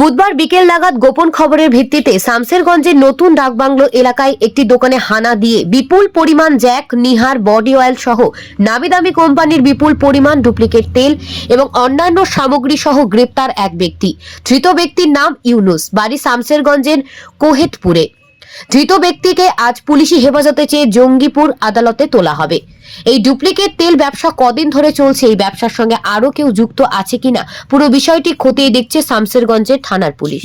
বুধবার বিকেল নাগাদ গোপন খবরের ভিত্তিতে শামসেরগঞ্জের নতুন ডাকবাংলো এলাকায় একটি দোকানে হানা দিয়ে বিপুল পরিমাণ জ্যাক, নিহার, বডি অয়েল সহ নামি দামি কোম্পানির বিপুল পরিমাণ ডুপ্লিকেট তেল এবং অন্যান্য সামগ্রী সহ গ্রেপ্তার এক ব্যক্তি। ধৃত ব্যক্তির নাম ইউনুস, বাড়ি শামসেরগঞ্জের কোহেতপুরে। ধৃত ব্যক্তিকে আজ পুলিশি হেফাজতে চেয়ে জঙ্গিপুর আদালতে তোলা হবে। এই ডুপ্লিকেট তেল ব্যবসা কদিন ধরে চলছে? এই ব্যবসার সঙ্গে আরও কেউ যুক্ত আছে কিনা? পুরো বিষয়টি খতিয়ে দেখছে শামসেরগঞ্জের থানার পুলিশ।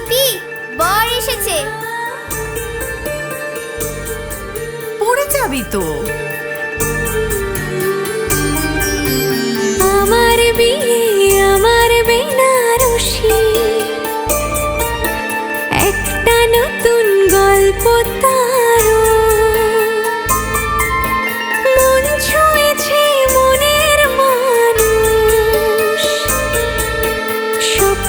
পিপি বর এসেছে। পড়ে যাবি তো।